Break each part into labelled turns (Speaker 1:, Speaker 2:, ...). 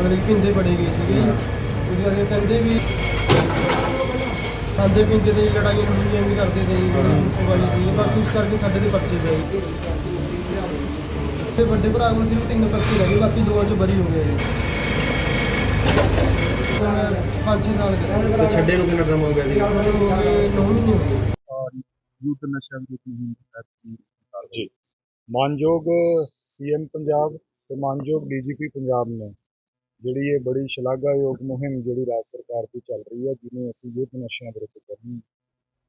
Speaker 1: ਮਤਲਬ ਕਿ ਪਿੰਦੇ ਬੜੇ ਗਏ ਸੀਗੇ। ਜੀ ਉਹਦੇ ਕਰਕੇ ਕਹਿੰਦੇ ਵੀ ਖਾਂਦੇ ਪੀਂਦੇ ਤੇ ਲੜਾਈਆਂ ਲੜੂਈਆਂ ਵੀ ਕਰਦੇ ਤੇ ਜੀ ਉਹ ਵਾਲੀ ਸੀ ਬਸ ਇਸ ਕਰਕੇ ਸਾਡੇ ਤੇ ਪਰਚੇ ਪਏ। ਤੇ ਵੱਡੇ ਭਰਾ ਕੋਲ ਸਿਰਫ ਤਿੰਨ ਪਰਚੇ ਲੱਗੇ ਬਾਕੀ ਦੋਵਾਂ ਚ ਬਰੀ ਹੋ ਗਏ ਜੀ ਹੁਣ ਪੰਜ ਛੇ ਸਾਲ ਕਰਾਂਗੇ।
Speaker 2: ਤੇ ਛੱਡੇ ਨੂੰ ਕਿੰਨਾ ਟਾਈਮ ਹੋ ਗਿਆ ਜੀ?
Speaker 1: ਹੋ ਗਏ ਨੌ ਮਹੀਨੇ ਹੋ ਗਏ।
Speaker 3: ਔਰ ਯੂਥ ਨਸ਼ਾ ਵਿਰੁੱਧ ਮੁਹਿੰਮ ਤਹਿਤ ਕੀ ਕਾਰਵਾਈ
Speaker 4: ਜੀ। ਮਾਨਯੋਗ ਸੀਐਮ ਪੰਜਾਬ ਤੇ ਮਾਨਯੋਗ ਡੀਜੀਪੀ ਪੰਜਾਬ ਨੇ ਜਿਹੜੀ ਇਹ ਬੜੀ ਸ਼ਲਾਘਾਯੋਗ ਮੁਹਿੰਮ ਜਿਹੜੀ ਰਾਜ ਸਰਕਾਰ ਦੀ ਚੱਲ ਰਹੀ ਹੈ, ਜਿਹਨੂੰ ਅਸੀਂ ਯੁੱਧ ਨਸ਼ਿਆਂ ਵਿਰੁੱਧ ਕਰਨੀ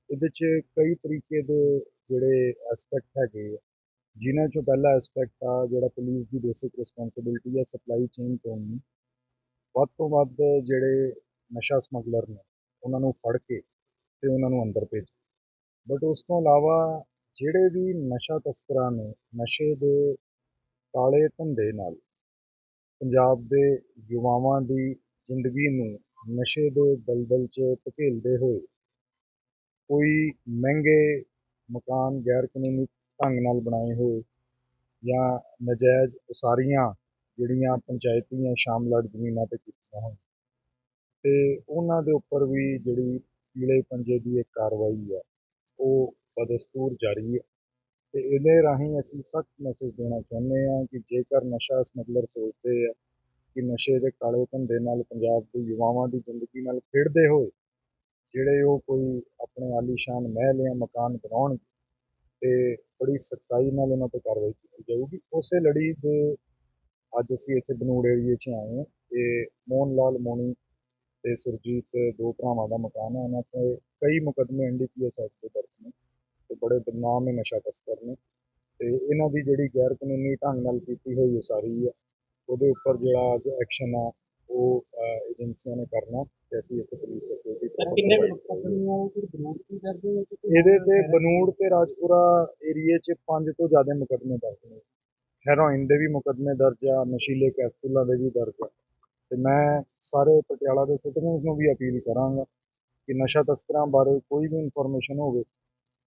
Speaker 4: ਇਹਦੇ 'ਚ ਕਈ ਤਰੀਕੇ ਦੇ ਜਿਹੜੇ ਐਸਪੈਕਟ ਹੈਗੇ ਆ। ਜਿਨ੍ਹਾਂ 'ਚੋਂ ਪਹਿਲਾ ਐਸਪੈਕਟ ਆ ਜਿਹੜਾ ਪੁਲਿਸ ਦੀ ਬੇਸਿਕ ਰਿਸਪੌਂਸਿਬਿਲਟੀ ਹੈ ਸਪਲਾਈ ਚੇਨ ਤੋਂ ਵੱਧ ਤੋਂ ਵੱਧ ਜਿਹੜੇ ਨਸ਼ਾ ਸਮਗਲਰ ਨੇ, ਉਹਨਾਂ ਨੂੰ ਫੜ ਕੇ ਤੇ ਉਹਨਾਂ ਨੂੰ ਅੰਦਰ ਭੇਜ ਬਟ ਉਸ ਤੋਂ ਇਲਾਵਾ ਜਿਹੜੇ ਵੀ ਨਸ਼ਾ ਤਸਕਰਾਂ ਨੇ, ਨਸ਼ੇ ਦੇ ਕਾਲੇ ਧੰਦੇ ਨਾਲ ਪੰਜਾਬ ਦੇ ਯੁਵਾਵਾਂ ਦੀ ਜ਼ਿੰਦਗੀ ਨੂੰ ਨਸ਼ੇ ਦੇ ਦਲਦਲ 'ਚ ਧਕੇਲਦੇ ਹੋਏ ਕੋਈ ਮਹਿੰਗੇ ਮਕਾਨ ਗੈਰ ਕਾਨੂੰਨੀ ਢੰਗ ਨਾਲ ਬਣਾਏ ਹੋਏ ਜਾਂ ਨਜਾਇਜ਼ ਉਸਾਰੀਆਂ ਜਿਹੜੀਆਂ ਪੰਚਾਇਤੀ ਜਾਂ ਸ਼ਾਮਲਾਟ ਜ਼ਮੀਨਾਂ ਤੇ ਕੀਤੀਆਂ ਹਨ ਤੇ ਉਹਨਾਂ ਦੇ ਉੱਪਰ ਵੀ ਜਿਹੜੀ ਪੀਲੇ ਪੰਜੇ ਦੀ ਇੱਕ ਕਾਰਵਾਈ ਹੈ ਉਹ ਬਦਸਤੂਰ ਜਾਰੀ ਹੈ ਅਤੇ ਇਹਦੇ ਰਾਹੀਂ ਅਸੀਂ ਸਖਤ ਮੈਸੇਜ ਦੇਣਾ ਚਾਹੁੰਦੇ ਹਾਂ ਕਿ ਜੇਕਰ ਨਸ਼ਾ ਸਮਗਲਰ ਸੋਚਦੇ ਆ ਕਿ ਨਸ਼ੇ ਦੇ ਕਾਲੇ ਧੰਦੇ ਨਾਲ ਪੰਜਾਬ ਦੇ ਯੁਵਾਵਾਂ ਦੀ ਜ਼ਿੰਦਗੀ ਨਾਲ ਖੇਡਦੇ ਹੋਏ ਜਿਹੜੇ ਉਹ ਕੋਈ ਆਪਣੇ ਆਲੀਸ਼ਾਨ ਮਹਿਲ ਜਾਂ ਮਕਾਨ ਬਣਾਉਣਗੇ ਤੇ ਬੜੀ ਸਖਤਾਈ ਨਾਲ ਉਹਨਾਂ ਤੇ ਕਾਰਵਾਈ ਕੀਤੀ ਜਾਊਗੀ, ਉਸੇ ਲੜੀ ਦੇ ਅੱਜ ਅਸੀਂ ਇੱਥੇ ਬਨੂੜ ਏਰੀਏ 'ਚ ਆਏ ਹਾਂ। ਤੇ ਮੋਹਨ ਲਾਲ ਮੋਣੀ ਤੇ ਸੁਰਜੀਤ, ਦੋ ਭਰਾਵਾਂ ਦਾ ਮਕਾਨ ਹੈ। ਉਹਨਾਂ ਤੇ ਕਈ ਮੁਕੱਦਮੇ ਐਨਡੀਪੀਐਸ ਐਕਟ ਦੇ ਦਰਜ ਨੇ। ਬੜੇ ਬਦਨਾਮ ਹੈ ਨਸ਼ਾ ਤਸਕਰ ਨੇ। ਤੇ ਇਹਨਾਂ ਦੀ ਜਿਹੜੀ ਗੈਰ ਕਾਨੂੰਨੀ ਢੰਗ ਨਾਲ ਕੀਤੀ ਹੋਈ ਉਸਾਰੀ ਹੈ ਉਹਦੇ ਉੱਪਰ ਜਿਹੜਾ ਅੱਜ ਐਕਸ਼ਨ ਆ ਉਹ ਏਜੰਸੀਆਂ ਨੇ ਕਰਨਾ ਤੇ ਅਸੀਂ ਇੱਥੇ ਪੁਲਿਸ ਸਿਕਿਉਰਿਟੀ ਇਹਦੇ ਤੇ ਬਨੂੜ ਤੇ ਰਾਜਪੁਰਾ ਏਰੀਏ 'ਚ ਪੰਜ ਤੋਂ ਜ਼ਿਆਦਾ ਮੁਕੱਦਮੇ ਦਰਜ ਨੇ। ਹੈਰੋਇਨ ਦੇ ਵੀ ਮੁਕੱਦਮੇ ਦਰਜ ਆ ਨਸ਼ੀਲੇ ਕੈਪਸੂਲਾਂ ਦੇ ਵੀ ਦਰਜ ਆ। ਤੇ ਮੈਂ ਸਾਰੇ ਪਟਿਆਲਾ ਦੇ ਸਿਟੀਜ਼ਨਸ ਨੂੰ ਵੀ ਅਪੀਲ ਕਰਾਂਗਾ ਕਿ ਨਸ਼ਾ ਤਸਕਰਾਂ ਬਾਰੇ ਕੋਈ ਵੀ ਇਨਫੋਰਮੇਸ਼ਨ ਹੋਵੇ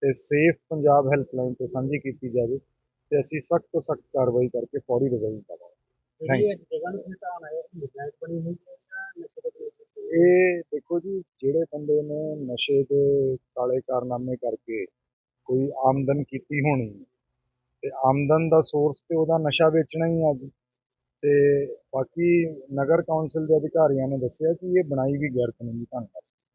Speaker 4: ਤੇ ਸੇਫ ਪੰਜਾਬ ਹੈਲਪਲਾਈਨ ਤੇ ਸਾਂਝੀ ਕੀਤੀ ਜਾਵੇ ਤੇ ਅਸੀਂ ਸਖਤ ਤੋਂ ਸਖਤ ਕਾਰਵਾਈ ਕਰਕੇ ਫੌਰੀ ਰਿਜ਼ਲਟ ਦਵਾਂਗੇ
Speaker 5: ਜਿਹੜੀ ਇਹ ਜਗ੍ਹਾ ਨੂੰ ਹਟਾਉਣਾ ਹੈ ਬਣੀ ਹੋਈ ਵਿਰੁੱਧ?
Speaker 4: ਇਹ ਦੇਖੋ ਜੀ ਜਿਹੜੇ ਬੰਦੇ ਨੇ ਨਸ਼ੇ ਦੇ ਕਾਲੇ ਕਾਰਨਾਮੇ ਕਰਕੇ ਕੋਈ ਆਮਦਨ ਕੀਤੀ ਹੋਣੀ ਤੇ ਆਮਦਨ ਦਾ ਸੋਰਸ ਤੇ ਉਹਦਾ ਨਸ਼ਾ ਵੇਚਣਾ ਹੀ ਆ ਜੀ। ਤੇ ਬਾਕੀ ਨਗਰ ਕੌਂਸਲ ਦੇ ਅਧਿਕਾਰੀਆਂ ਨੇ ਦੱਸਿਆ ਕਿ ਇਹ ਬਣਾਈ ਵੀ ਗੈਰ ਕਾਨੂੰਨੀ ਢੰਗ ਨਾਲ।